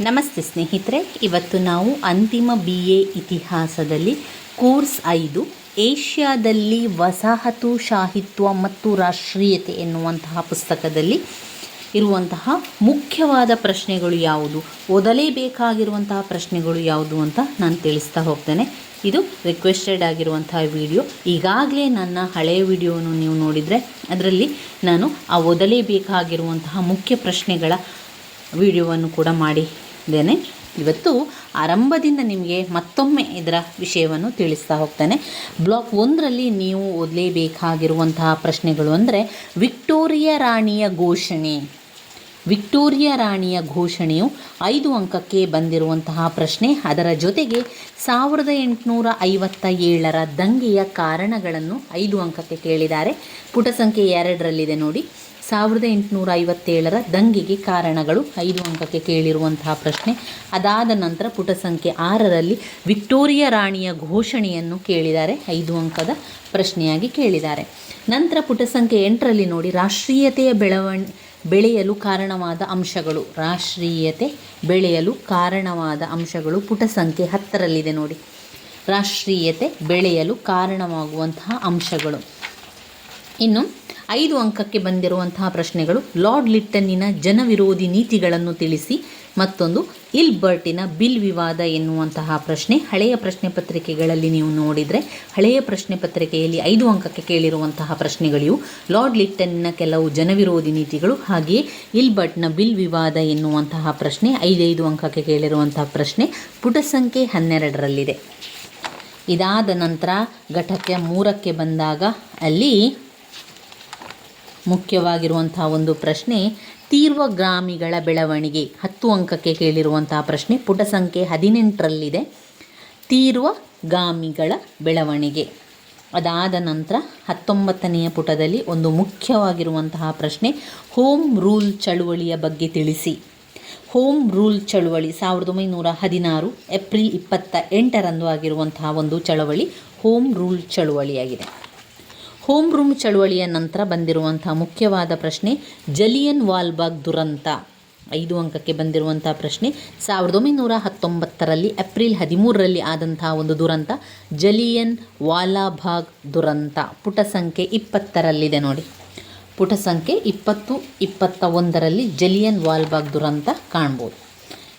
ನಮಸ್ತೆ ಸ್ನೇಹಿತರೆ, ಇವತ್ತು ನಾವು ಅಂತಿಮ ಬಿ ಎ ಇತಿಹಾಸದಲ್ಲಿ ಕೋರ್ಸ್ ಐದು, ಏಷ್ಯಾದಲ್ಲಿ ವಸಾಹತು ವಸಾಹತುಶಾಹಿತ್ವ ಮತ್ತು ರಾಷ್ಟ್ರೀಯತೆ ಎನ್ನುವಂತಹ ಪುಸ್ತಕದಲ್ಲಿ ಇರುವಂತಹ ಮುಖ್ಯವಾದ ಪ್ರಶ್ನೆಗಳು ಯಾವುದು ಓದಲೇಬೇಕಾಗಿರುವಂತಹ ಪ್ರಶ್ನೆಗಳು ಯಾವುದು ಅಂತ ನಾನು ತಿಳಿಸ್ತಾ ಹೋಗ್ತೇನೆ. ಇದು ರಿಕ್ವೆಸ್ಟೆಡ್ ಆಗಿರುವಂತಹ ವಿಡಿಯೋ ಈಗಾಗಲೇ ನನ್ನ ಹಳೆಯ ವಿಡಿಯೋವನ್ನು ನೀವು ನೋಡಿದರೆ ಅದರಲ್ಲಿ ನಾನು ಆ ಓದಲೇಬೇಕಾಗಿರುವಂತಹ ಮುಖ್ಯ ಪ್ರಶ್ನೆಗಳ ವಿಡಿಯೋವನ್ನು ಕೂಡ ಮಾಡಿದ್ದೇನೆ ಇವತ್ತು ಆರಂಭದಿಂದ ನಿಮಗೆ ಮತ್ತೊಮ್ಮೆ ಇದರ ವಿಷಯವನ್ನು ತಿಳಿಸ್ತಾ ಹೋಗ್ತೇನೆ. ಬ್ಲಾಕ್ ಒಂದರಲ್ಲಿ ನೀವು ಓದಲೇಬೇಕಾಗಿರುವಂತಹ ಪ್ರಶ್ನೆಗಳು ಅಂದರೆ ವಿಕ್ಟೋರಿಯಾ ರಾಣಿಯ ಘೋಷಣೆ. ವಿಕ್ಟೋರಿಯಾ ರಾಣಿಯ ಘೋಷಣೆಯು ಐದು ಅಂಕಕ್ಕೆ ಬಂದಿರುವಂತಹ ಪ್ರಶ್ನೆ. ಅದರ ಜೊತೆಗೆ ಸಾವಿರದ ಎಂಟುನೂರ ಐವತ್ತ ಏಳರ ದಂಗೆಯ ಕಾರಣಗಳನ್ನು ಐದು ಅಂಕಕ್ಕೆ ಕೇಳಿದ್ದಾರೆ. ಪುಟ ಸಂಖ್ಯೆ ಎರಡರಲ್ಲಿದೆ ನೋಡಿ. ಸಾವಿರದ ಎಂಟುನೂರ ಐವತ್ತೇಳರ ದಂಗೆಗೆ ಕಾರಣಗಳು ಐದು ಅಂಕಕ್ಕೆ ಕೇಳಿರುವಂತಹ ಪ್ರಶ್ನೆ. ಅದಾದ ನಂತರ ಪುಟ ಸಂಖ್ಯೆ ಆರರಲ್ಲಿ ವಿಕ್ಟೋರಿಯಾ ರಾಣಿಯ ಘೋಷಣೆಯನ್ನು ಕೇಳಿದ್ದಾರೆ. ಐದು ಅಂಕದ ಪ್ರಶ್ನೆಯಾಗಿ ಕೇಳಿದ್ದಾರೆ. ನಂತರ ಪುಟ ಸಂಖ್ಯೆ ಎಂಟರಲ್ಲಿ ನೋಡಿ ರಾಷ್ಟ್ರೀಯತೆಯ ಬೆಳವಣಿ, ಬೆಳೆಯಲು ಕಾರಣವಾದ ಅಂಶಗಳು. ರಾಷ್ಟ್ರೀಯತೆ ಬೆಳೆಯಲು ಕಾರಣವಾದ ಅಂಶಗಳು ಪುಟ ಸಂಖ್ಯೆ ಹತ್ತರಲ್ಲಿದೆ ನೋಡಿ. ರಾಷ್ಟ್ರೀಯತೆ ಬೆಳೆಯಲು ಕಾರಣವಾಗುವಂತಹ ಅಂಶಗಳು. ಇನ್ನು ಐದು ಅಂಕಕ್ಕೆ ಬಂದಿರುವಂತಹ ಪ್ರಶ್ನೆಗಳು ಲಾರ್ಡ್ ಲಿಟ್ಟನ್ನಿನ ಜನವಿರೋಧಿ ನೀತಿಗಳನ್ನು ತಿಳಿಸಿ, ಮತ್ತೊಂದು ಇಲ್ಬರ್ಟಿನ ಬಿಲ್ ವಿವಾದ ಎನ್ನುವಂತಹ ಪ್ರಶ್ನೆ. ಹಳೆಯ ಪ್ರಶ್ನೆ ಪತ್ರಿಕೆಗಳಲ್ಲಿ ನೀವು ನೋಡಿದರೆ, ಹಳೆಯ ಪ್ರಶ್ನೆ ಪತ್ರಿಕೆಯಲ್ಲಿ ಐದು ಅಂಕಕ್ಕೆ ಕೇಳಿರುವಂತಹ ಪ್ರಶ್ನೆಗಳಿವು. ಲಾರ್ಡ್ ಲಿಟ್ಟನ್ನಿನ ಕೆಲವು ಜನವಿರೋಧಿ ನೀತಿಗಳು, ಹಾಗೆಯೇ ಇಲ್ಬರ್ಟ್ನ ಬಿಲ್ ವಿವಾದ ಎನ್ನುವಂತಹ ಪ್ರಶ್ನೆ, ಐದೈದು ಅಂಕಕ್ಕೆ ಕೇಳಿರುವಂತಹ ಪ್ರಶ್ನೆ ಪುಟ ಸಂಖ್ಯೆ ಹನ್ನೆರಡರಲ್ಲಿದೆ. ಇದಾದ ನಂತರ ಘಟಕ ಮೂರಕ್ಕೆ ಬಂದಾಗ ಅಲ್ಲಿ ಮುಖ್ಯವಾಗಿರುವಂತಹ ಒಂದು ಪ್ರಶ್ನೆ ತೀರ್ವಗ್ರಾಮಿಗಳ ಬೆಳವಣಿಗೆ. ಹತ್ತು ಅಂಕಕ್ಕೆ ಕೇಳಿರುವಂತಹ ಪ್ರಶ್ನೆ, ಪುಟ ಸಂಖ್ಯೆ ಹದಿನೆಂಟರಲ್ಲಿದೆ. ತೀರ್ವಗಾಮಿಗಳ ಬೆಳವಣಿಗೆ. ಅದಾದ ನಂತರ ಹತ್ತೊಂಬತ್ತನೆಯ ಪುಟದಲ್ಲಿ ಒಂದು ಮುಖ್ಯವಾಗಿರುವಂತಹ ಪ್ರಶ್ನೆ, ಹೋಮ್ ರೂಲ್ ಚಳುವಳಿಯ ಬಗ್ಗೆ ತಿಳಿಸಿ. ಹೋಮ್ ರೂಲ್ ಚಳುವಳಿ ಸಾವಿರದ ಒಂಬೈನೂರ ಹದಿನಾರು, ಏಪ್ರಿಲ್ ಇಪ್ಪತ್ತ ಎಂಟರಂದು ಆಗಿರುವಂತಹ ಒಂದು ಚಳವಳಿ ಹೋಮ್ ರೂಲ್ ಚಳುವಳಿಯಾಗಿದೆ. ಹೋಮ್ ರೂಮ್ ಚಳುವಳಿಯ ನಂತರ ಬಂದಿರುವಂಥ ಮುಖ್ಯವಾದ ಪ್ರಶ್ನೆ, ಜಲಿಯನ್ ವಾಲ್ಬಾಗ್ ದುರಂತ. ಐದು ಅಂಕಕ್ಕೆ ಬಂದಿರುವಂಥ ಪ್ರಶ್ನೆ, ಸಾವಿರದ ಒಂಬೈನೂರ ಹತ್ತೊಂಬತ್ತರಲ್ಲಿ ಏಪ್ರಿಲ್ ಹದಿಮೂರರಲ್ಲಿ ಆದಂತಹ ಒಂದು ದುರಂತ, ಜಲಿಯನ್ ವಾಲಾಬಾಗ್ ದುರಂತ. ಪುಟ ಸಂಖ್ಯೆ ಇಪ್ಪತ್ತರಲ್ಲಿದೆ ನೋಡಿ. ಪುಟ ಸಂಖ್ಯೆ ಇಪ್ಪತ್ತು ಇಪ್ಪತ್ತ ಒಂದರಲ್ಲಿ ಜಲಿಯನ್ ವಾಲ್ಬಾಗ್ ದುರಂತ ಕಾಣ್ಬೋದು.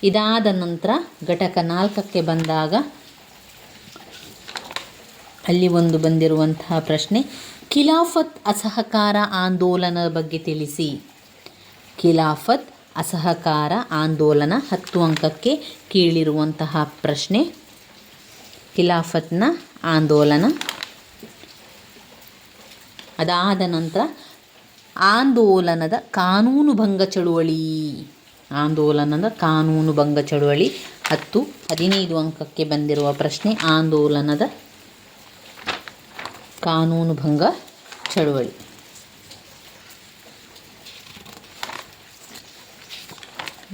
ಇದಾದ ನಂತರ ಘಟಕ ನಾಲ್ಕಕ್ಕೆ ಬಂದಾಗ ಅಲ್ಲಿ ಒಂದು ಬಂದಿರುವಂತಹ ಪ್ರಶ್ನೆ ಖಿಲಾಫತ್ ಅಸಹಕಾರ ಆಂದೋಲನದ ಬಗ್ಗೆ ತಿಳಿಸಿ. ಖಿಲಾಫತ್ ಅಸಹಕಾರ ಆಂದೋಲನ ಹತ್ತು ಅಂಕಕ್ಕೆ ಕೇಳಿರುವಂತಹ ಪ್ರಶ್ನೆ. ಖಿಲಾಫತ್ನ ಆಂದೋಲನ. ಅದಾದ ನಂತರ, ಆಂದೋಲನದ ಕಾನೂನು ಭಂಗ ಚಳುವಳಿ. ಆಂದೋಲನದ ಕಾನೂನು ಭಂಗ ಚಳುವಳಿ ಹತ್ತು ಹದಿನೈದು ಅಂಕಕ್ಕೆ ಬಂದಿರುವ ಪ್ರಶ್ನೆ. ಆಂದೋಲನದ ಕಾನೂನು ಭಂಗ ಚಳುವಳಿ.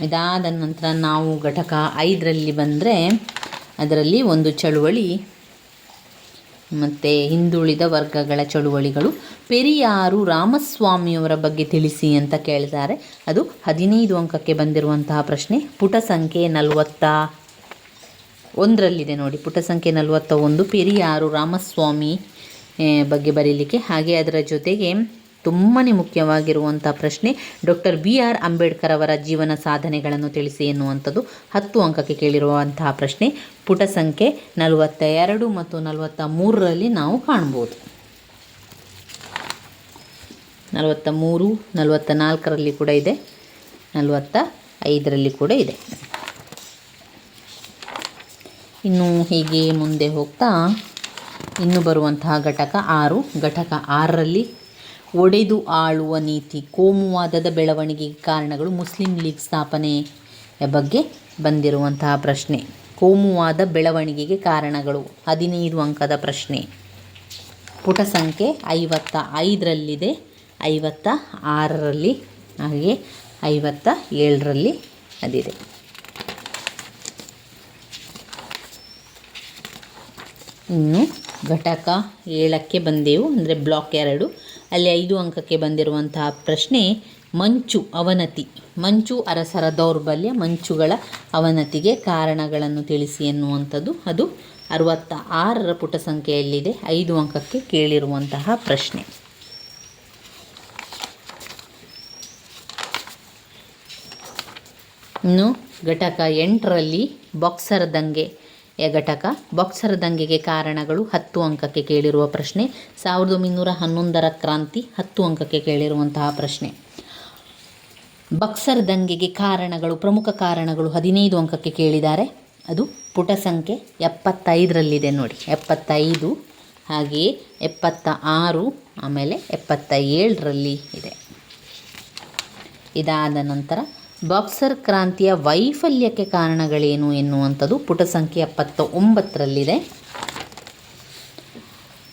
ಇದಾದ ನಂತರ ನಾವು ಘಟಕ ಐದರಲ್ಲಿ ಬಂದರೆ ಅದರಲ್ಲಿ ಒಂದು ಚಳುವಳಿ, ಮತ್ತು ಹಿಂದುಳಿದ ವರ್ಗಗಳ ಚಳುವಳಿಗಳು. ಪೆರಿಯಾರು ರಾಮಸ್ವಾಮಿಯವರ ಬಗ್ಗೆ ತಿಳಿಸಿ ಅಂತ ಕೇಳಿದ್ದಾರೆ ಅದು ಹದಿನೈದು ಅಂಕಕ್ಕೆ ಬಂದಿರುವಂತಹ ಪ್ರಶ್ನೆ. ಪುಟ ಸಂಖ್ಯೆ ನಲವತ್ತ ಒಂದರಲ್ಲಿದೆ ನೋಡಿ. ಪುಟ ಸಂಖ್ಯೆ ನಲವತ್ತ ಒಂದು, ಪೆರಿಯಾರು ರಾಮಸ್ವಾಮಿ ಬಗ್ಗೆ ಬರೀಲಿಕ್ಕೆ. ಹಾಗೆ ಅದರ ಜೊತೆಗೆ ತುಂಬಾ ಮುಖ್ಯವಾಗಿರುವಂಥ ಪ್ರಶ್ನೆ, ಡಾಕ್ಟರ್ ಬಿ ಆರ್ ಅಂಬೇಡ್ಕರ್ ಅವರ ಜೀವನ ಸಾಧನೆಗಳನ್ನು ತಿಳಿಸಿ ಎನ್ನುವಂಥದ್ದು ಹತ್ತು ಅಂಕಕ್ಕೆ ಕೇಳಿರುವಂತಹ ಪ್ರಶ್ನೆ. ಪುಟ ಸಂಖ್ಯೆ ನಲವತ್ತ ಎರಡು ಮತ್ತು ನಲವತ್ತ ಮೂರರಲ್ಲಿ ನಾವು ಕಾಣ್ಬೋದು. ನಲವತ್ತ ಮೂರು ನಲವತ್ತ ನಾಲ್ಕರಲ್ಲಿ ಕೂಡ ಇದೆ. ನಲವತ್ತ ಐದರಲ್ಲಿ ಕೂಡ ಇದೆ. ಇನ್ನು ಹೀಗೆ ಮುಂದೆ ಹೋಗ್ತಾ ಇನ್ನು ಬರುವಂತಹ ಘಟಕ ಆರು. ಘಟಕ ಆರರಲ್ಲಿ ಒಡೆದು ಆಳುವ ನೀತಿ, ಕೋಮುವಾದದ ಬೆಳವಣಿಗೆಗೆ ಕಾರಣಗಳು ಮುಸ್ಲಿಂ ಲೀಗ್ ಸ್ಥಾಪನೆಯ ಬಗ್ಗೆ ಬಂದಿರುವಂತಹ ಪ್ರಶ್ನೆ. ಕೋಮುವಾದ ಬೆಳವಣಿಗೆಗೆ ಕಾರಣಗಳು ಹದಿನೈದು ಅಂಕದ ಪ್ರಶ್ನೆ. ಪುಟ ಸಂಖ್ಯೆ ಐವತ್ತ ಐದರಲ್ಲಿದೆ. ಐವತ್ತ ಆರರಲ್ಲಿ ಹಾಗೆ ಐವತ್ತ ಏಳರಲ್ಲಿ ಅದಿದೆ. ಇನ್ನು ಘಟಕ ಏಳಕ್ಕೆ ಬಂದೆವು, ಅಂದರೆ ಬ್ಲಾಕ್ ಎರಡು. ಅಲ್ಲಿ ಐದು ಅಂಕಕ್ಕೆ ಬಂದಿರುವಂತಹ ಪ್ರಶ್ನೆ, ಮಂಚು ಅವನತಿ. ಮಂಚು ಅರಸರ ದೌರ್ಬಲ್ಯ, ಮಂಚುಗಳ ಅವನತಿಗೆ ಕಾರಣಗಳನ್ನು ತಿಳಿಸಿ ಎನ್ನುವಂಥದ್ದು. ಅದು ಅರವತ್ತ ಆರರ ಪುಟ ಸಂಖ್ಯೆಯಲ್ಲಿದೆ, ಐದು ಅಂಕಕ್ಕೆ ಕೇಳಿರುವಂತಹ ಪ್ರಶ್ನೆ. ಇನ್ನು ಘಟಕ ಎಂಟರಲ್ಲಿ, ಬಾಕ್ಸರ್ ದಂಗೆಯ ಘಟಕ. ಬಾಕ್ಸರ್ ದಂಗೆಗೆ ಕಾರಣಗಳು ಹತ್ತು ಅಂಕಕ್ಕೆ ಕೇಳಿರುವ ಪ್ರಶ್ನೆ. ಸಾವಿರದ ಒಂಬೈನೂರ ಹನ್ನೊಂದರ ಕ್ರಾಂತಿ ಹತ್ತು ಅಂಕಕ್ಕೆ ಕೇಳಿರುವಂತಹ ಪ್ರಶ್ನೆ. ಬಕ್ಸರ್ ದಂಗೆಗೆ ಕಾರಣಗಳು, ಪ್ರಮುಖ ಕಾರಣಗಳು ಹದಿನೈದು ಅಂಕಕ್ಕೆ ಕೇಳಿದ್ದಾರೆ. ಅದು ಪುಟ ಸಂಖ್ಯೆ ಎಪ್ಪತ್ತೈದರಲ್ಲಿದೆ ನೋಡಿ. ಎಪ್ಪತ್ತೈದು ಹಾಗೆಯೇ ಎಪ್ಪತ್ತ ಆರು ಆಮೇಲೆ ಎಪ್ಪತ್ತ ಏಳರಲ್ಲಿ ಇದೆ. ಇದಾದ ನಂತರ ಬಾಕ್ಸರ್ ಕ್ರಾಂತಿಯ ವೈಫಲ್ಯಕ್ಕೆ ಕಾರಣಗಳೇನು ಎನ್ನುವಂಥದ್ದು ಪುಟ ಸಂಖ್ಯೆ ಎಪ್ಪತ್ತ ಒಂಬತ್ತರಲ್ಲಿದೆ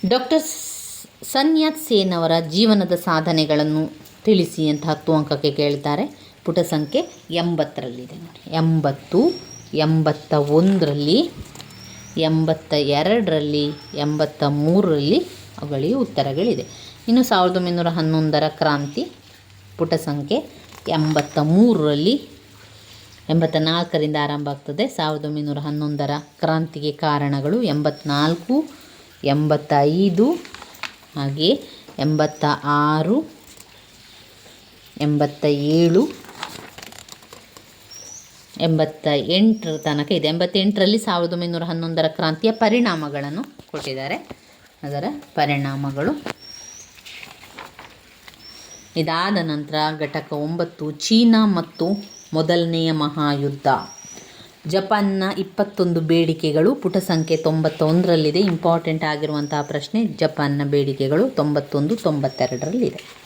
ಡಾಕ್ಟರ್ ಸನ್ಯಾತ್ ಸೇನ್ ಅವರ ಜೀವನದ ಸಾಧನೆಗಳನ್ನು ತಿಳಿಸಿ ಅಂತ ಹತ್ತು ಅಂಕಕ್ಕೆ ಕೇಳ್ತಾರೆ. ಪುಟ ಸಂಖ್ಯೆ ಎಂಬತ್ತರಲ್ಲಿದೆ ನೋಡಿ. ಎಂಬತ್ತು ಎಂಬತ್ತ ಒಂದರಲ್ಲಿ ಎಂಬತ್ತ ಎರಡರಲ್ಲಿ ಎಂಬತ್ತ ಮೂರರಲ್ಲಿ ಅವುಗಳಿಗೆ ಉತ್ತರಗಳಿದೆ. ಇನ್ನು ಸಾವಿರದ ಒಂಬೈನೂರ ಹನ್ನೊಂದರ ಕ್ರಾಂತಿ ಪುಟ ಸಂಖ್ಯೆ ಎಂಬತ್ತ ಮೂರರಲ್ಲಿ ಎಂಬತ್ತ ನಾಲ್ಕರಿಂದ ಆರಂಭ ಆಗ್ತದೆ. ಸಾವಿರದ ಒಂಬೈನೂರ ಹನ್ನೊಂದರ ಕ್ರಾಂತಿಗೆ ಕಾರಣಗಳು ಎಂಬತ್ನಾಲ್ಕು, ಎಂಬತ್ತೈದು, ಹಾಗೆ ಎಂಬತ್ತ ಆರು ಎಂಬತ್ತ ಏಳು ಎಂಬತ್ತ ಎಂಟರ ತನಕ ಇದೆ. ಎಂಬತ್ತೆಂಟರಲ್ಲಿ ಸಾವಿರದ ಒಂಬೈನೂರ ಹನ್ನೊಂದರ ಕ್ರಾಂತಿಯ ಪರಿಣಾಮಗಳನ್ನು ಕೊಟ್ಟಿದ್ದಾರೆ. ಅದರ ಪರಿಣಾಮಗಳು ಇದಾದ ನಂತರ ಘಟಕ ಒಂಬತ್ತು, ಚೀನಾ ಮತ್ತು ಮೊದಲನೆಯ ಮಹಾಯುದ್ಧ. ಜಪಾನ್ನ ಇಪ್ಪತ್ತೊಂದು ಬೇಡಿಕೆಗಳು, ಪುಟ ಸಂಖ್ಯೆ ತೊಂಬತ್ತೊಂದರಲ್ಲಿದೆ. ಇಂಪಾರ್ಟೆಂಟ್ ಆಗಿರುವಂತಹ ಪ್ರಶ್ನೆ, ಜಪಾನ್ನ ಬೇಡಿಕೆಗಳು ತೊಂಬತ್ತೊಂದು, ತೊಂಬತ್ತೆರಡರಲ್ಲಿದೆ.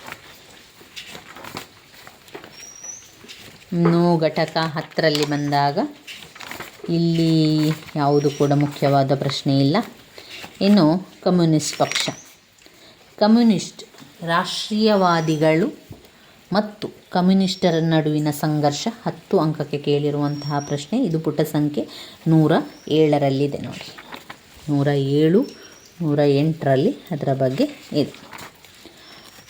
ಇನ್ನು ಘಟಕ ಹತ್ತರಲ್ಲಿ ಬಂದಾಗ ಇಲ್ಲಿ ಯಾವುದು ಕೂಡ ಮುಖ್ಯವಾದ ಪ್ರಶ್ನೆ ಇಲ್ಲ. ಇನ್ನು ಕಮ್ಯುನಿಸ್ಟ್ ಪಕ್ಷ. ಕಮ್ಯುನಿಸ್ಟ್ ರಾಷ್ಟ್ರೀಯವಾದಿಗಳು ಮತ್ತು ಕಮ್ಯುನಿಸ್ಟರ ನಡುವಿನ ಸಂಘರ್ಷ ಹತ್ತು ಅಂಕಕ್ಕೆ ಕೇಳಿರುವಂತಹ ಪ್ರಶ್ನೆ. ಇದು ಪುಟ ಸಂಖ್ಯೆ ನೂರ ಏಳರಲ್ಲಿದೆ ನೋಡಿ. ನೂರ ಏಳು, ನೂರ ಎಂಟರಲ್ಲಿ ಅದರ ಬಗ್ಗೆ ಇದೆ.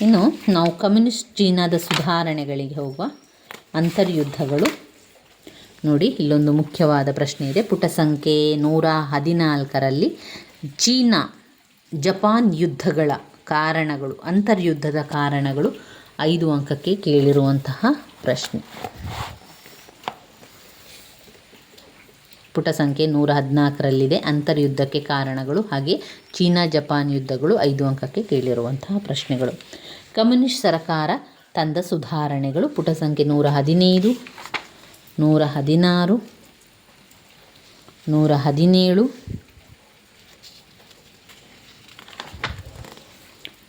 ಇನ್ನು ನಾವು ಕಮ್ಯುನಿಸ್ಟ್ ಚೀನಾದ ಸುಧಾರಣೆಗಳಿಗೆ ಹೋಗುವ ಅಂತರ್ಯುದ್ಧಗಳು. ನೋಡಿ, ಇಲ್ಲೊಂದು ಮುಖ್ಯವಾದ ಪ್ರಶ್ನೆ ಇದೆ. ಪುಟ ಸಂಖ್ಯೆ ನೂರ ಹದಿನಾಲ್ಕರಲ್ಲಿ ಚೀನಾ ಜಪಾನ್ ಯುದ್ಧಗಳ ಕಾರಣಗಳು, ಅಂತರ್ಯುದ್ಧದ ಕಾರಣಗಳು ಐದು ಅಂಕಕ್ಕೆ ಕೇಳಿರುವಂತಹ ಪ್ರಶ್ನೆ. ಪುಟ ಸಂಖ್ಯೆ ನೂರ ಹದಿನಾಲ್ಕರಲ್ಲಿದೆ. ಅಂತರ್ಯುದ್ಧಕ್ಕೆ ಕಾರಣಗಳು ಹಾಗೆ ಚೀನಾ ಜಪಾನ್ ಯುದ್ಧಗಳು ಐದು ಅಂಕಕ್ಕೆ ಕೇಳಿರುವಂತಹ ಪ್ರಶ್ನೆಗಳು. ಕಮ್ಯುನಿಸ್ಟ್ ಸರ್ಕಾರ ತಂದ ಸುಧಾರಣೆಗಳು ಪುಟ ಸಂಖ್ಯೆ ನೂರ ಹದಿನೈದು, ನೂರ ಹದಿನಾರು, ನೂರ ಹದಿನೇಳು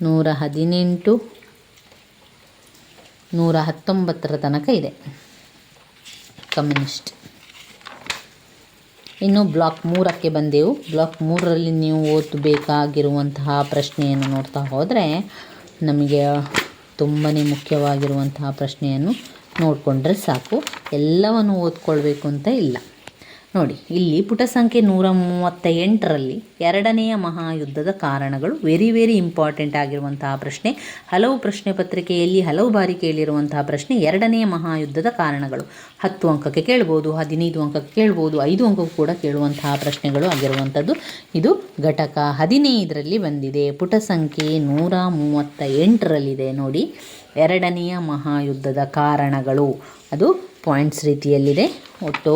ನೂರ ಹದಿನೆಂಟು ನೂರ ಹತ್ತೊಂಬತ್ತರ ತನಕ ಇದೆ. ಕಮ್ಯುನಿಸ್ಟ್. ಇನ್ನು ಬ್ಲಾಕ್ ಮೂರಕ್ಕೆ ಬಂದೆವು. ಬ್ಲಾಕ್ ಮೂರರಲ್ಲಿ ನೀವು ಓದಬೇಕಾಗಿರುವಂತಹ ಪ್ರಶ್ನೆಯನ್ನು ನೋಡ್ತಾ ಹೋದರೆ, ನಮಗೆ ತುಂಬಾ ಮುಖ್ಯವಾಗಿರುವಂತಹ ಪ್ರಶ್ನೆಯನ್ನು ನೋಡಿಕೊಂಡ್ರೆ ಸಾಕು. ಎಲ್ಲವನ್ನು ಓದ್ಕೊಳ್ಬೇಕು ಅಂತ ಇಲ್ಲ. ನೋಡಿ, ಇಲ್ಲಿ ಪುಟ ಸಂಖ್ಯೆ ನೂರ ಮೂವತ್ತ ಎಂಟರಲ್ಲಿ ಎರಡನೆಯ ಮಹಾಯುದ್ಧದ ಕಾರಣಗಳು ವೆರಿ ವೆರಿ ಇಂಪಾರ್ಟೆಂಟ್ ಆಗಿರುವಂತಹ ಪ್ರಶ್ನೆ. ಹಲವು ಪ್ರಶ್ನೆ ಪತ್ರಿಕೆಯಲ್ಲಿ ಹಲವು ಬಾರಿ ಕೇಳಿರುವಂತಹ ಪ್ರಶ್ನೆ, ಎರಡನೆಯ ಮಹಾಯುದ್ಧದ ಕಾರಣಗಳು. ಹತ್ತು ಅಂಕಕ್ಕೆ ಕೇಳ್ಬೋದು, ಹದಿನೈದು ಅಂಕಕ್ಕೆ ಕೇಳ್ಬೋದು, ಐದು ಅಂಕಕ್ಕೂ ಕೂಡ ಕೇಳುವಂತಹ ಪ್ರಶ್ನೆಗಳು ಆಗಿರುವಂಥದ್ದು. ಇದು ಘಟಕ ಹದಿನೈದರಲ್ಲಿ ಬಂದಿದೆ. ಪುಟ ಸಂಖ್ಯೆ ನೂರ ಮೂವತ್ತ ಎಂಟರಲ್ಲಿದೆ ನೋಡಿ, ಎರಡನೆಯ ಮಹಾಯುದ್ಧದ ಕಾರಣಗಳು. ಅದು ಪಾಯಿಂಟ್ಸ್ ರೀತಿಯಲ್ಲಿದೆ. ಒಟ್ಟು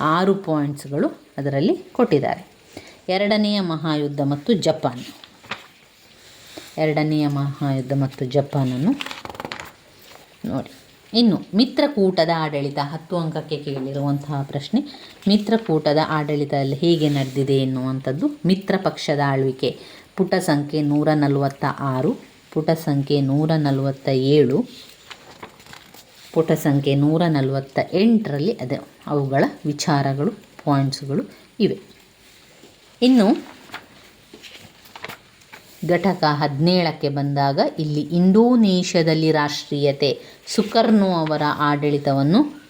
ಆರು ಪಾಯಿಂಟ್ಸ್ಗಳು ಅದರಲ್ಲಿ ಕೊಟ್ಟಿದ್ದಾರೆ. ಎರಡನೆಯ ಮಹಾಯುದ್ಧ ಮತ್ತು ಜಪಾನ್. ಎರಡನೆಯ ಮಹಾಯುದ್ಧ ಮತ್ತು ಜಪಾನನ್ನು ನೋಡಿ. ಇನ್ನು ಮಿತ್ರಕೂಟದ ಆಡಳಿತ, ಹತ್ತು ಅಂಕಕ್ಕೆ ಕೇಳಿರುವಂತಹ ಪ್ರಶ್ನೆ, ಮಿತ್ರಕೂಟದ ಆಡಳಿತದಲ್ಲಿ ಹೇಗೆ ನಡೆದಿದೆ ಎನ್ನುವಂಥದ್ದು ಮಿತ್ರ ಪಕ್ಷದ ಆಳ್ವಿಕೆ. ಪುಟ ಸಂಖ್ಯೆ ನೂರ ನಲವತ್ತ ಆರು ಪುಟ ಸಂಖ್ಯೆ ನೂರ ನಲವತ್ತ ಏಳು ಪುಟ ಸಂಖ್ಯೆ ನೂರ ನಲವತ್ತ ಎಂಟರಲ್ಲಿ ಅದೇ ಅವುಗಳ ವಿಚಾರಗಳು ಪಾಯಿಂಟ್ಸ್ಗಳು ಇವೆ. ಇನ್ನು ಘಟಕ ಹದಿನೇಳಕ್ಕೆ ಬಂದಾಗ ಇಲ್ಲಿ ಇಂಡೋನೇಷ್ಯಾದಲ್ಲಿ ರಾಷ್ಟ್ರೀಯತೆ ಸುಕರ್ನೋ ಅವರ ಆಡಳಿತವನ್ನು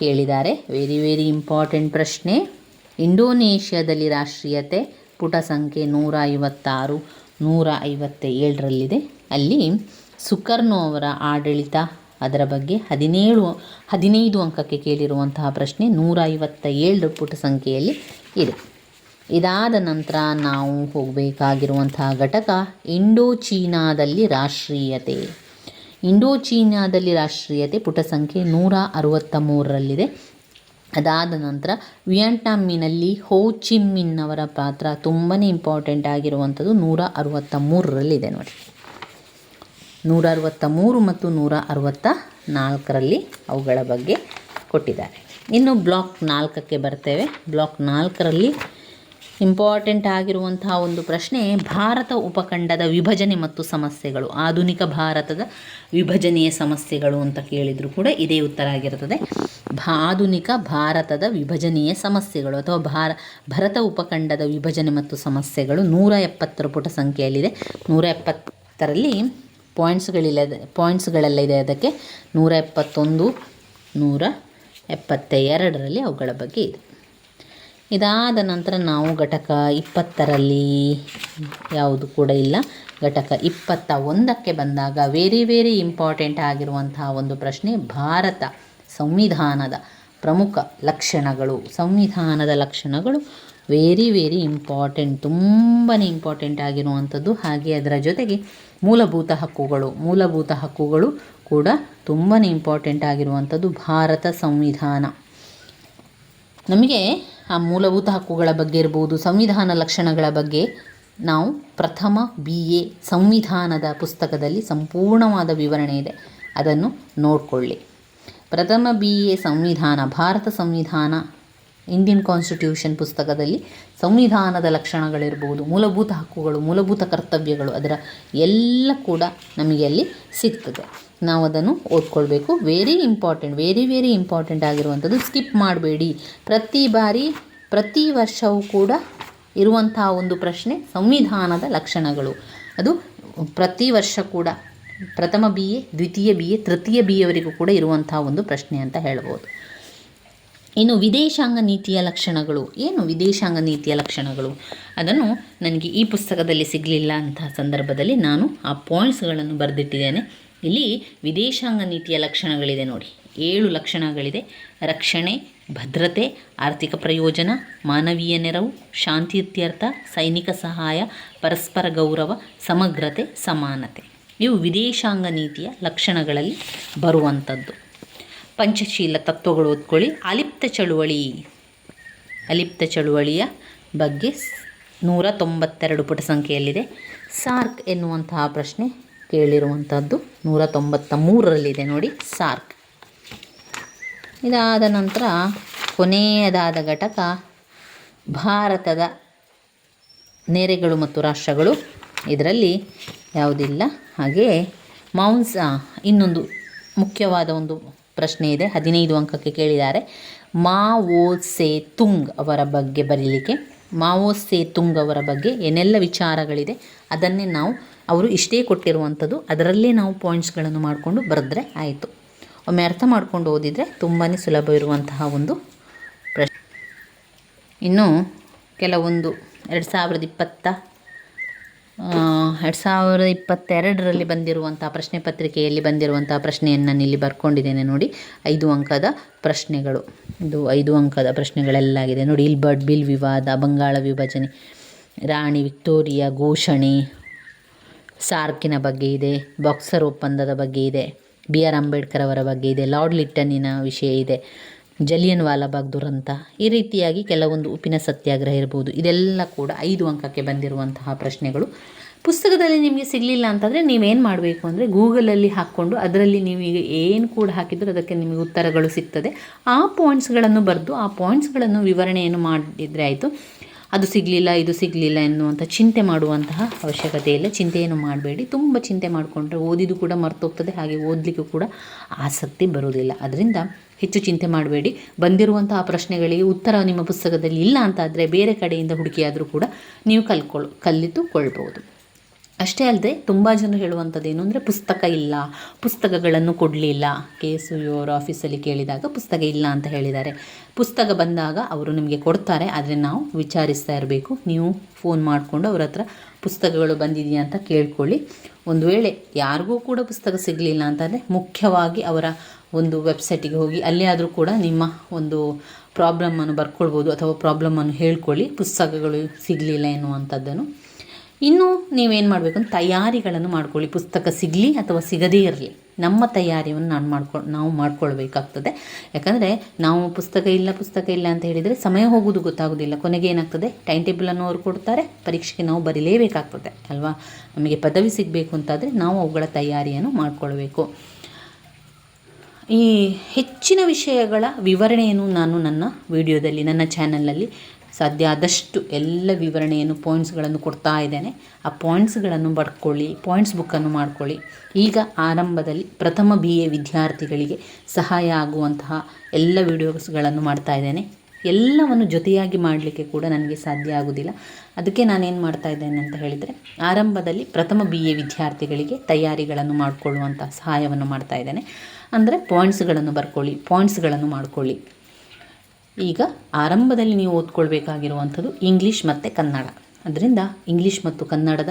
ಕೇಳಿದ್ದಾರೆ. ವೆರಿ ವೆರಿ ಇಂಪಾರ್ಟೆಂಟ್ ಪ್ರಶ್ನೆ. ಇಂಡೋನೇಷ್ಯಾದಲ್ಲಿ ರಾಷ್ಟ್ರೀಯತೆ, ಪುಟ ಸಂಖ್ಯೆ ನೂರ ಐವತ್ತಾರು, ನೂರ ಐವತ್ತ ಏಳರಲ್ಲಿದೆ ಅಲ್ಲಿ ಸುಕರ್ನೋ ಅವರ ಆಡಳಿತ ಅದರ ಬಗ್ಗೆ ಹದಿನೇಳು, ಹದಿನೈದು ಅಂಕಕ್ಕೆ ಕೇಳಿರುವಂತಹ ಪ್ರಶ್ನೆ ನೂರ ಐವತ್ತ ಏಳು ಪುಟ ಸಂಖ್ಯೆಯಲ್ಲಿ ಇದೆ. ಇದಾದ ನಂತರ ನಾವು ಹೋಗಬೇಕಾಗಿರುವಂತಹ ಘಟಕ ಇಂಡೋ ಚೀನಾದಲ್ಲಿ ರಾಷ್ಟ್ರೀಯತೆ. ಇಂಡೋ ಚೀನಾದಲ್ಲಿ ರಾಷ್ಟ್ರೀಯತೆ ಪುಟ ಸಂಖ್ಯೆ ನೂರ ಅರವತ್ತ ಮೂರರಲ್ಲಿದೆ ಅದಾದ ನಂತರ ವಿಯಂಟ್ನಾಮಿನಲ್ಲಿ ಹೋ ಚಿಮ್ಮಿನ್ ಅವರ ಪಾತ್ರ ತುಂಬಾ ಇಂಪಾರ್ಟೆಂಟ್ ಆಗಿರುವಂಥದ್ದು ನೂರ ಅರವತ್ತ ಮೂರರಲ್ಲಿದೆ ನೋಡಿ. ನೂರ ಅರವತ್ತ ಮೂರು ಮತ್ತು ನೂರ ಅರವತ್ತ ನಾಲ್ಕರಲ್ಲಿ ಅವುಗಳ ಬಗ್ಗೆ ಕೊಟ್ಟಿದ್ದಾರೆ. ಇನ್ನು ಬ್ಲಾಕ್ ನಾಲ್ಕಕ್ಕೆ ಬರ್ತೇವೆ. ಬ್ಲಾಕ್ ನಾಲ್ಕರಲ್ಲಿ ಇಂಪಾರ್ಟೆಂಟ್ ಆಗಿರುವಂತಹ ಒಂದು ಪ್ರಶ್ನೆ, ಭಾರತ ಉಪಖಂಡದ ವಿಭಜನೆ ಮತ್ತು ಸಮಸ್ಯೆಗಳು. ಆಧುನಿಕ ಭಾರತದ ವಿಭಜನೆಯ ಸಮಸ್ಯೆಗಳು ಅಂತ ಕೇಳಿದರೂ ಕೂಡ ಇದೇ ಉತ್ತರ ಆಗಿರುತ್ತದೆ. ಭಾ, ಆಧುನಿಕ ಭಾರತದ ವಿಭಜನೆಯ ಸಮಸ್ಯೆಗಳು ಅಥವಾ ಭಾರ, ಭರತ ಉಪಖಂಡದ ವಿಭಜನೆ ಮತ್ತು ಸಮಸ್ಯೆಗಳು ನೂರ ಎಪ್ಪತ್ತರ ಪುಟ ಸಂಖ್ಯೆಯಲ್ಲಿದೆ. ನೂರ ಎಪ್ಪತ್ತರಲ್ಲಿ ಪಾಯಿಂಟ್ಸ್ಗಳಿಲ್ಲ ಪಾಯಿಂಟ್ಸ್ಗಳೆಲ್ಲ ಇದೆ ಅದಕ್ಕೆ ನೂರ ಎಪ್ಪತ್ತೊಂದು, ನೂರ ಎಪ್ಪತ್ತ ಎರಡರಲ್ಲಿ ಅವುಗಳ ಬಗ್ಗೆ ಇದೆ. ಇದಾದ ನಂತರ ನಾವು ಘಟಕ ಇಪ್ಪತ್ತರಲ್ಲಿ ಯಾವುದು ಕೂಡ ಇಲ್ಲ. ಘಟಕ ಇಪ್ಪತ್ತ ಒಂದಕ್ಕೆ ಬಂದಾಗ ವೆರಿ ವೆರಿ ಇಂಪಾರ್ಟೆಂಟ್ ಆಗಿರುವಂತಹ ಒಂದು ಪ್ರಶ್ನೆ, ಭಾರತ ಸಂವಿಧಾನದ ಪ್ರಮುಖ ಲಕ್ಷಣಗಳು, ಸಂವಿಧಾನದ ಲಕ್ಷಣಗಳು ವೆರಿ ವೆರಿ ಇಂಪಾರ್ಟೆಂಟ್ ತುಂಬಾ ಇಂಪಾರ್ಟೆಂಟ್ ಆಗಿರುವಂಥದ್ದು. ಹಾಗೆ ಅದರ ಜೊತೆಗೆ ಮೂಲಭೂತ ಹಕ್ಕುಗಳು ಮೂಲಭೂತ ಹಕ್ಕುಗಳು ಕೂಡ ತುಂಬಾ ಇಂಪಾರ್ಟೆಂಟ್ ಆಗಿರುವಂಥದ್ದು. ಭಾರತ ಸಂವಿಧಾನ. ನಮಗೆ ಆ ಮೂಲಭೂತ ಹಕ್ಕುಗಳ ಬಗ್ಗೆ ಇರ್ಬೋದು, ಸಂವಿಧಾನ ಲಕ್ಷಣಗಳ ಬಗ್ಗೆ ನಾವು ಪ್ರಥಮ ಬಿ ಎ ಸಂವಿಧಾನದ ಪುಸ್ತಕದಲ್ಲಿ ಸಂಪೂರ್ಣವಾದ ವಿವರಣೆ ಇದೆ. ಅದನ್ನು ನೋಡಿಕೊಳ್ಳಿ. ಪ್ರಥಮ ಬಿ ಎ ಸಂವಿಧಾನ, ಭಾರತ ಸಂವಿಧಾನ ಇಂಡಿಯನ್ ಕಾನ್ಸ್ಟಿಟ್ಯೂಷನ್ ಪುಸ್ತಕದಲ್ಲಿ ಸಂವಿಧಾನದ ಲಕ್ಷಣಗಳಿರ್ಬೋದು, ಮೂಲಭೂತ ಹಕ್ಕುಗಳು, ಮೂಲಭೂತ ಕರ್ತವ್ಯಗಳು ಅದರ ಎಲ್ಲ ಕೂಡ ನಮಗೆ ಅಲ್ಲಿ ಸಿಗ್ತದೆ. ನಾವು ಅದನ್ನು ಓದ್ಕೊಳ್ಬೇಕು. Very important very very important ಆಗಿರುವಂಥದ್ದು ಸ್ಕಿಪ್ ಮಾಡಬೇಡಿ. ಪ್ರತಿ ಬಾರಿ, ಪ್ರತಿ ವರ್ಷವೂ ಕೂಡ ಇರುವಂತಹ ಒಂದು ಪ್ರಶ್ನೆ ಸಂವಿಧಾನದ ಲಕ್ಷಣಗಳು. ಅದು ಪ್ರತಿ ವರ್ಷ ಕೂಡ, ಪ್ರಥಮ ಬಿ ಎ ದ್ವಿತೀಯ ಬಿ ಎ ತೃತೀಯ ಬಿ ಎವರಿಗೂ ಕೂಡ ಇರುವಂತಹ ಒಂದು ಪ್ರಶ್ನೆ ಅಂತ ಹೇಳ್ಬೋದು. ಇನ್ನು ವಿದೇಶಾಂಗ ನೀತಿಯ ಲಕ್ಷಣಗಳು? ಏನು ವಿದೇಶಾಂಗ ನೀತಿಯ ಲಕ್ಷಣಗಳು? ಅದನ್ನು ನನಗೆ ಈ ಪುಸ್ತಕದಲ್ಲಿ ಸಿಗಲಿಲ್ಲ ಅಂತಹ ಸಂದರ್ಭದಲ್ಲಿ ನಾನು ಆ ಪಾಯಿಂಟ್ಸ್ಗಳನ್ನು ಬರೆದಿಟ್ಟಿದ್ದೇನೆ. ಇಲ್ಲಿ ವಿದೇಶಾಂಗ ನೀತಿಯ ಲಕ್ಷಣಗಳಿದೆ ನೋಡಿ. ಏಳು ಲಕ್ಷಣಗಳಿದೆ. ರಕ್ಷಣೆ, ಭದ್ರತೆ, ಆರ್ಥಿಕ ಪ್ರಯೋಜನ, ಮಾನವೀಯ ನೆರವು, ಶಾಂತಿ ಇತ್ಯರ್ಥ, ಸೈನಿಕ ಸಹಾಯ, ಪರಸ್ಪರ ಗೌರವ, ಸಮಗ್ರತೆ, ಸಮಾನತೆ. ಇವು ವಿದೇಶಾಂಗ ನೀತಿಯ ಲಕ್ಷಣಗಳಲ್ಲಿ ಬರುವಂಥದ್ದು. ಪಂಚಶೀಲ ತತ್ವಗಳು ಓದ್ಕೊಳ್ಳಿ. ಅಲಿಪ್ತ ಚಳುವಳಿ. ಅಲಿಪ್ತ ಚಳುವಳಿಯ ಬಗ್ಗೆ ನೂರ ತೊಂಬತ್ತೆರಡು ಪುಟ ಸಂಖ್ಯೆಯಲ್ಲಿದೆ. ಸಾರ್ಕ್ ಎನ್ನುವಂತಹ ಪ್ರಶ್ನೆ ಕೇಳಿರುವಂಥದ್ದು ನೂರ ತೊಂಬತ್ತ ಮೂರರಲ್ಲಿದೆ ನೋಡಿ ಸಾರ್ಕ್. ಇದಾದ ನಂತರ ಕೊನೆಯದಾದ ಘಟಕ ಭಾರತದ ನೆರೆಗಳು ಮತ್ತು ರಾಷ್ಟ್ರಗಳು. ಇದರಲ್ಲಿ ಯಾವುದಿಲ್ಲ. ಹಾಗೆಯೇ ಮೌನ್ಸ್ ಇನ್ನೊಂದು ಮುಖ್ಯವಾದ ಒಂದು ಪ್ರಶ್ನೆ ಇದೆ, ಹದಿನೈದು ಅಂಕಕ್ಕೆ ಕೇಳಿದ್ದಾರೆ. ಮಾವೋ ಸೆ ತುಂಗ್ ಅವರ ಬಗ್ಗೆ ಬರೀಲಿಕ್ಕೆ. ಮಾವೋ ಸೆ ತುಂಗ್ ಅವರ ಬಗ್ಗೆ ಏನೆಲ್ಲ ವಿಚಾರಗಳಿದೆ, ಅದನ್ನೇ ನಾವು, ಅವರು ಇಷ್ಟೇ ಕೊಟ್ಟಿರುವಂಥದ್ದು, ಅದರಲ್ಲೇ ನಾವು ಪಾಯಿಂಟ್ಸ್ಗಳನ್ನು ಮಾಡಿಕೊಂಡು ಬರೆದ್ರೆ ಆಯಿತು. ಒಮ್ಮೆ ಅರ್ಥ ಮಾಡ್ಕೊಂಡು ಓದಿದರೆ ತುಂಬಾ ಸುಲಭ ಇರುವಂತಹ ಒಂದು ಪ್ರಶ್ನೆ. ಇನ್ನು ಕೆಲವೊಂದು, ಎರಡು ಸಾವಿರದ ಇಪ್ಪತ್ತ ಎರಡು ಸಾವಿರದ ಇಪ್ಪತ್ತೆರಡರಲ್ಲಿ ಬಂದಿರುವಂಥ ಪ್ರಶ್ನೆ ಪತ್ರಿಕೆಯಲ್ಲಿ ಬಂದಿರುವಂಥ ಪ್ರಶ್ನೆಯನ್ನು ನಾನು ಇಲ್ಲಿ ಬರ್ಕೊಂಡಿದ್ದೇನೆ ನೋಡಿ. ಐದು ಅಂಕದ ಪ್ರಶ್ನೆಗಳು. ಇದು ಐದು ಅಂಕದ ಪ್ರಶ್ನೆಗಳೆಲ್ಲಾಗಿದೆ ನೋಡಿ, ಇಲ್ಬರ್ಟ್, ಬಿಲ್ ವಿವಾದ, ಬಂಗಾಳ ವಿಭಜನೆ, ರಾಣಿ ವಿಕ್ಟೋರಿಯಾ ಘೋಷಣೆ, ಸಾರ್ಕಿನ ಬಗ್ಗೆ ಇದೆ, ಬಾಕ್ಸರ್ ಒಪ್ಪಂದದ ಬಗ್ಗೆ ಇದೆ, ಬಿ ಆರ್ ಅಂಬೇಡ್ಕರ್ ಅವರ ಬಗ್ಗೆ ಇದೆ, ಲಾರ್ಡ್ ಲಿಟ್ಟನಿನ ವಿಷಯ ಇದೆ. ಜಲಿಯನ್ ವಾಲಾಬಾಗ್ ದುರಂತ. ಈ ರೀತಿಯಾಗಿ ಕೆಲವೊಂದು ಉಪ್ಪಿನ ಸತ್ಯಾಗ್ರಹ ಇರ್ಬೋದು. ಇದೆಲ್ಲ ಕೂಡ ಐದು ಅಂಕಕ್ಕೆ ಬಂದಿರುವಂತಹ ಪ್ರಶ್ನೆಗಳು. ಪುಸ್ತಕದಲ್ಲಿ ನಿಮಗೆ ಸಿಗಲಿಲ್ಲ ಅಂತಂದರೆ ನೀವೇನು ಮಾಡಬೇಕು ಅಂದರೆ ಗೂಗಲಲ್ಲಿ ಹಾಕ್ಕೊಂಡು ಅದರಲ್ಲಿ ನೀವು ಈಗ ಏನು ಕೂಡ ಹಾಕಿದರೂ ಅದಕ್ಕೆ ನಿಮಗೆ ಉತ್ತರಗಳು ಸಿಗ್ತದೆ. ಆ ಪಾಯಿಂಟ್ಸ್ಗಳನ್ನು ಬರೆದು ಆ ಪಾಯಿಂಟ್ಸ್ಗಳನ್ನು ವಿವರಣೆಯನ್ನು ಮಾಡಿದರೆ ಆಯಿತು. ಅದು ಸಿಗಲಿಲ್ಲ, ಇದು ಸಿಗಲಿಲ್ಲ ಎನ್ನುವಂಥ ಚಿಂತೆ ಮಾಡುವಂತಹ ಅವಶ್ಯಕತೆ ಇಲ್ಲ. ಚಿಂತೆಯನ್ನು ಮಾಡಬೇಡಿ. ತುಂಬ ಚಿಂತೆ ಮಾಡಿಕೊಂಡ್ರೆ ಓದಿದ್ದು ಕೂಡ ಮರ್ತೋಗ್ತದೆ, ಹಾಗೆ ಓದಲಿಕ್ಕೂ ಕೂಡ ಆಸಕ್ತಿ ಬರುವುದಿಲ್ಲ. ಅದರಿಂದ ಹೆಚ್ಚು ಚಿಂತೆ ಮಾಡಬೇಡಿ. ಬಂದಿರುವಂತಹ ಪ್ರಶ್ನೆಗಳಿಗೆ ಉತ್ತರ ನಿಮ್ಮ ಪುಸ್ತಕದಲ್ಲಿ ಇಲ್ಲ ಅಂತಾದರೆ ಬೇರೆ ಕಡೆಯಿಂದ ಹುಡುಕಿಯಾದರೂ ಕೂಡ ನೀವು ಕಲ್ಕೊಳ್ ಕಲಿತುಕೊಳ್ಬೋದು ಅಷ್ಟೇ ಅಲ್ಲದೆ ತುಂಬ ಜನ ಹೇಳುವಂಥದ್ದು ಏನು ಅಂದರೆ ಪುಸ್ತಕ ಇಲ್ಲ, ಪುಸ್ತಕಗಳನ್ನು ಕೊಡಲಿಲ್ಲ. ಕೆ ಎಸ್ ಅವರ ಆಫೀಸಲ್ಲಿ ಕೇಳಿದಾಗ ಪುಸ್ತಕ ಇಲ್ಲ ಅಂತ ಹೇಳಿದ್ದಾರೆ. ಪುಸ್ತಕ ಬಂದಾಗ ಅವರು ನಿಮಗೆ ಕೊಡ್ತಾರೆ, ಆದರೆ ನಾವು ವಿಚಾರಿಸ್ತಾ ಇರಬೇಕು. ನೀವು ಫೋನ್ ಮಾಡಿಕೊಂಡು ಅವ್ರ ಹತ್ರ ಪುಸ್ತಕಗಳು ಬಂದಿದೆಯಾ ಅಂತ ಕೇಳ್ಕೊಳ್ಳಿ. ಒಂದು ವೇಳೆ ಯಾರಿಗೂ ಕೂಡ ಪುಸ್ತಕ ಸಿಗಲಿಲ್ಲ ಅಂತಂದರೆ ಮುಖ್ಯವಾಗಿ ಅವರ ಒಂದು ವೆಬ್ಸೈಟಿಗೆ ಹೋಗಿ ಅಲ್ಲಿ ಆದರೂ ಕೂಡ ನಿಮ್ಮ ಒಂದು ಪ್ರಾಬ್ಲಮನ್ನು ಬರ್ಕೊಳ್ಬೋದು ಅಥವಾ ಪ್ರಾಬ್ಲಮನ್ನು ಹೇಳ್ಕೊಳ್ಳಿ. ಪುಸ್ತಕಗಳು ಸಿಗಲಿಲ್ಲ ಎನ್ನುವಂಥದ್ದನ್ನು. ಇನ್ನು ನೀವೇನು ಮಾಡಬೇಕು ಅಂತ ತಯಾರಿಗಳನ್ನು ಮಾಡ್ಕೊಳ್ಳಿ. ಪುಸ್ತಕ ಸಿಗಲಿ ಅಥವಾ ಸಿಗದೇ ಇರಲಿ. ನಮ್ಮ ತಯಾರಿಯನ್ನು ನಾನು ಮಾಡ್ಕೊ, ನಾವು ಮಾಡ್ಕೊಳ್ಬೇಕಾಗ್ತದೆ. ಯಾಕಂದರೆ ನಾವು ಪುಸ್ತಕ ಇಲ್ಲ ಪುಸ್ತಕ ಇಲ್ಲ ಅಂತ ಹೇಳಿದರೆ ಸಮಯ ಹೋಗೋದು ಗೊತ್ತಾಗೋದಿಲ್ಲ. ಕೊನೆಗೆ ಏನಾಗ್ತದೆ? ಟೈಮ್ ಟೇಬಲನ್ನು ಅವರು ಕೊಡ್ತಾರೆ. ಪರೀಕ್ಷೆಗೆ ನಾವು ಬರೀಲೇಬೇಕಾಗ್ತದೆ, ಅಲ್ವಾ? ನಮಗೆ ಪದವಿ ಸಿಗಬೇಕು ಅಂತಾದರೆ ನಾವು ಅವುಗಳ ತಯಾರಿಯನ್ನು ಮಾಡಿಕೊಳ್ಬೇಕು. ಈ ಹೆಚ್ಚಿನ ವಿಷಯಗಳ ವಿವರಣೆಯನ್ನು ನಾನು ನನ್ನ ವಿಡಿಯೋದಲ್ಲಿ, ನನ್ನ ಚಾನಲಲ್ಲಿ ಸಾಧ್ಯ ಆದಷ್ಟು ಎಲ್ಲ ವಿವರಣೆಯನ್ನು ಪಾಯಿಂಟ್ಸ್ಗಳನ್ನು ಕೊಡ್ತಾ ಇದ್ದೇನೆ. ಆ ಪಾಯಿಂಟ್ಸ್ಗಳನ್ನು ಬರ್ಕೊಳ್ಳಿ ಪಾಯಿಂಟ್ಸ್ ಬುಕ್ಕನ್ನು ಮಾಡ್ಕೊಳ್ಳಿ. ಈಗ ಆರಂಭದಲ್ಲಿ ಪ್ರಥಮ ಬಿ ಎ ವಿದ್ಯಾರ್ಥಿಗಳಿಗೆ ಸಹಾಯ ಆಗುವಂತಹ ಎಲ್ಲ ವಿಡಿಯೋಸ್ಗಳನ್ನು ಮಾಡ್ತಾ ಇದ್ದೇನೆ. ಎಲ್ಲವನ್ನು ಜೊತೆಯಾಗಿ ಮಾಡಲಿಕ್ಕೆ ಕೂಡ ನನಗೆ ಸಾಧ್ಯ ಆಗೋದಿಲ್ಲ. ಅದಕ್ಕೆ ನಾನೇನು ಮಾಡ್ತಾ ಇದ್ದೇನೆ ಅಂತ ಹೇಳಿದರೆ, ಆರಂಭದಲ್ಲಿ ಪ್ರಥಮ ಬಿ ಎ ವಿದ್ಯಾರ್ಥಿಗಳಿಗೆ ತಯಾರಿಗಳನ್ನು ಮಾಡಿಕೊಳ್ಳುವಂಥ ಸಹಾಯವನ್ನು ಮಾಡ್ತಾ ಇದ್ದೇನೆ. ಅಂದರೆ ಪಾಯಿಂಟ್ಸ್ಗಳನ್ನು ಬರ್ಕೊಳ್ಳಿ ಪಾಯಿಂಟ್ಸ್ಗಳನ್ನು ಮಾಡ್ಕೊಳ್ಳಿ. ಈಗ ಆರಂಭದಲ್ಲಿ ನೀವು ಓದ್ಕೊಳ್ಬೇಕಾಗಿರುವಂಥದ್ದು ಇಂಗ್ಲೀಷ್ ಮತ್ತು ಕನ್ನಡ. ಅದರಿಂದ ಇಂಗ್ಲೀಷ್ ಮತ್ತು ಕನ್ನಡದ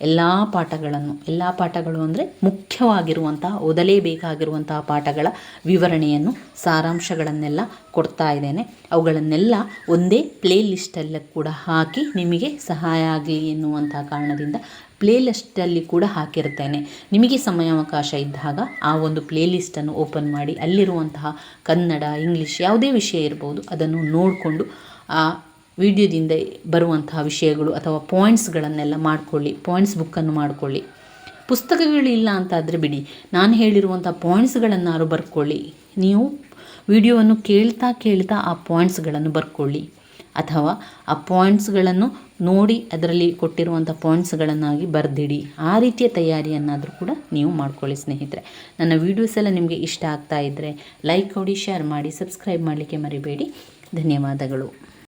ಎಲ್ಲ ಪಾಠಗಳನ್ನು, ಎಲ್ಲ ಪಾಠಗಳು ಅಂದರೆ ಮುಖ್ಯವಾಗಿರುವಂತಹ, ಓದಲೇಬೇಕಾಗಿರುವಂತಹ ಪಾಠಗಳ ವಿವರಣೆಯನ್ನು, ಸಾರಾಂಶಗಳನ್ನೆಲ್ಲ ಕೊಡ್ತಾ ಇದ್ದೇನೆ. ಅವುಗಳನ್ನೆಲ್ಲ ಒಂದೇ ಪ್ಲೇ ಲಿಸ್ಟಲ್ಲಿ ಕೂಡ ಹಾಕಿ ನಿಮಗೆ ಸಹಾಯ ಆಗಲಿ ಎನ್ನುವಂತಹ ಕಾರಣದಿಂದ ಪ್ಲೇ ಲಿಸ್ಟಲ್ಲಿ ಕೂಡ ಹಾಕಿರ್ತೇನೆ ನಿಮಗೆ ಸಮಯಾವಕಾಶ ಇದ್ದಾಗ ಆ ಒಂದು ಪ್ಲೇಲಿಸ್ಟನ್ನು ಓಪನ್ ಮಾಡಿ, ಅಲ್ಲಿರುವಂತಹ ಕನ್ನಡ ಇಂಗ್ಲೀಷ್ ಯಾವುದೇ ವಿಷಯ ಇರ್ಬೋದು ಅದನ್ನು ನೋಡಿಕೊಂಡು, ಆ ವಿಡಿಯೋದಿಂದ ಬರುವಂತಹ ವಿಷಯಗಳು ಅಥವಾ ಪಾಯಿಂಟ್ಸ್ಗಳನ್ನೆಲ್ಲ ಮಾಡಿಕೊಳ್ಳಿ ಪಾಯಿಂಟ್ಸ್ ಬುಕ್ಕನ್ನು ಮಾಡಿಕೊಳ್ಳಿ. ಪುಸ್ತಕಗಳಿಲ್ಲ ಅಂತಾದರೆ ಬಿಡಿ, ನಾನು ಹೇಳಿರುವಂಥ ಪಾಯಿಂಟ್ಸ್ಗಳನ್ನಾರು ಬರ್ಕೊಳ್ಳಿ. ನೀವು ವಿಡಿಯೋವನ್ನು ಕೇಳ್ತಾ ಕೇಳ್ತಾ ಆ ಪಾಯಿಂಟ್ಸ್ಗಳನ್ನು ಬರ್ಕೊಳ್ಳಿ. ಅಥವಾ ಆ ಪಾಯಿಂಟ್ಸ್ಗಳನ್ನು ನೋಡಿ ಅದರಲ್ಲಿ ಕೊಟ್ಟಿರುವಂಥ ಪಾಯಿಂಟ್ಸ್ಗಳನ್ನಾಗಿ ಬರೆದಿಡಿ. ಆ ರೀತಿಯ ತಯಾರಿಯನ್ನಾದರೂ ಕೂಡ ನೀವು ಮಾಡ್ಕೊಳ್ಳಿ ಸ್ನೇಹಿತರೆ. ನನ್ನ ವೀಡಿಯೋಸ್ ಎಲ್ಲ ನಿಮಗೆ ಇಷ್ಟ ಆಗ್ತಾ ಇದ್ದರೆ ಲೈಕ್ ಕೊಡಿ ಶೇರ್ ಮಾಡಿ ಸಬ್ಸ್ಕ್ರೈಬ್ ಮಾಡಲಿಕ್ಕೆ ಮರಿಬೇಡಿ. ಧನ್ಯವಾದಗಳು.